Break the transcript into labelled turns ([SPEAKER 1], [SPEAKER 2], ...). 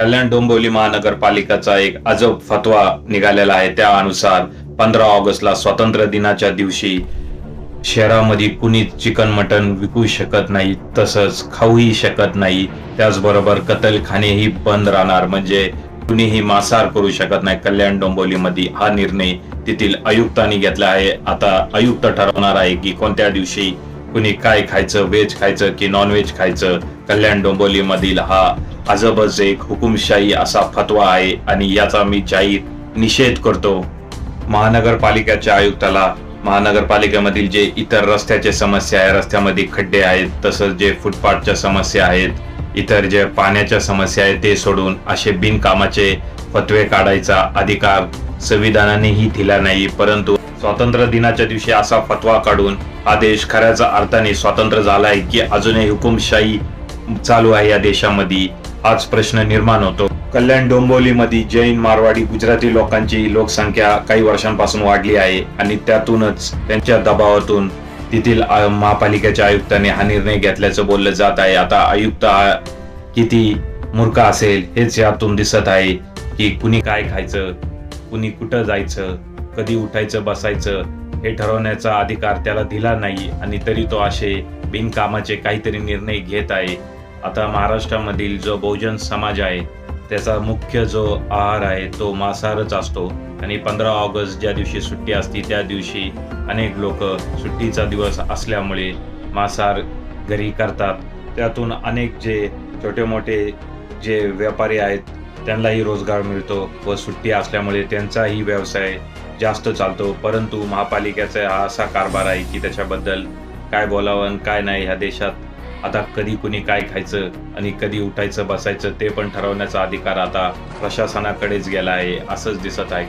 [SPEAKER 1] कल्याण डोंबिवली महानगरपालिकाचा एक अजब फतवा निघालेला आहे. त्यानुसार पंधरा ऑगस्टला स्वातंत्र्य दिनाच्या दिवशी शहरामध्ये कुणीच चिकन मटन विकू शकत नाही तसंच खाऊही शकत नाही. त्याचबरोबर कतलखानेही बंद राहणार म्हणजे कुणीही मांसाहार करू शकत नाही. कल्याण डोंबिवलीमध्ये हा निर्णय तेथील आयुक्तांनी घेतला आहे. आता आयुक्त ठरवणार आहे की कोणत्या दिवशी कुणी काय खायचं व्हेज खायचं की नॉनव्हेज खायचं. कल्याण डोंबिवलीमधील हा अजबच एक हुकुमशाही असा फतवा आहे आणि याचा मी जाहीर निषेध करतो. महानगरपालिकेच्या आयुक्ताला महानगरपालिकेमधील जे इतर रस्त्याचे समस्या आहे रस्त्यामध्ये खड्डे आहेत तसंच जे फुटपाथच्या समस्या आहेत इतर जे पाण्याच्या समस्या आहेत ते सोडून असे बिनकामाचे फतवे काढायचा अधिकार संविधानानेही दिला नाही. परंतु स्वातंत्र्य दिनाच्या दिवशी असा फतवा काढून हा देश खऱ्याचा अर्थाने स्वातंत्र्य झाला आहे की अजूनही हुकुमशाही चालू आहे या देशामध्ये. हाच प्रश्न निर्माण होतो. कल्याण डोंबिवलीमध्ये जैन मारवाडी गुजराती लोकांची लोकसंख्या काही वर्षांपासून वाढली आहे आणि त्यातूनच त्यांच्या दबावातून तेथील महापालिकेच्या आयुक्ताने हा निर्णय घेतल्याचं बोललं जात आहे. आता आयुक्त किती मूर्ख असेल हेच यातून दिसत आहे की कुणी काय खायचं कुणी कुठं जायचं कधी उठायचं बसायचं हे ठरवण्याचा अधिकार त्याला दिला नाही आणि तरी तो असे बिनकामाचे काहीतरी निर्णय घेत आहे. आता महाराष्ट्रामधील जो बहुजन समाज आहे त्याचा मुख्य जो आहार आहे तो मांसाहारच असतो. आणि पंधरा ऑगस्ट ज्या दिवशी सुट्टी असते त्या दिवशी अनेक लोक सुट्टीचा दिवस असल्यामुळे मांसाहार घरी करतात. त्यातून अनेक जे छोटे मोठे जे व्यापारी आहेत त्यांनाही रोजगार मिळतो व सुट्टी असल्यामुळे त्यांचाही व्यवसाय जास्त चालतो. परंतु महापालिकेचा हा असा कारभार आहे की त्याच्याबद्दल काय बोलावं आणि काय नाही ह्या देशात आता कधी कुणी काय खायचं आणि कधी उठायचं बसायचं ते पण ठरवण्याचा अधिकार आता प्रशासनाकडेच गेला आहे असंच दिसत आहे.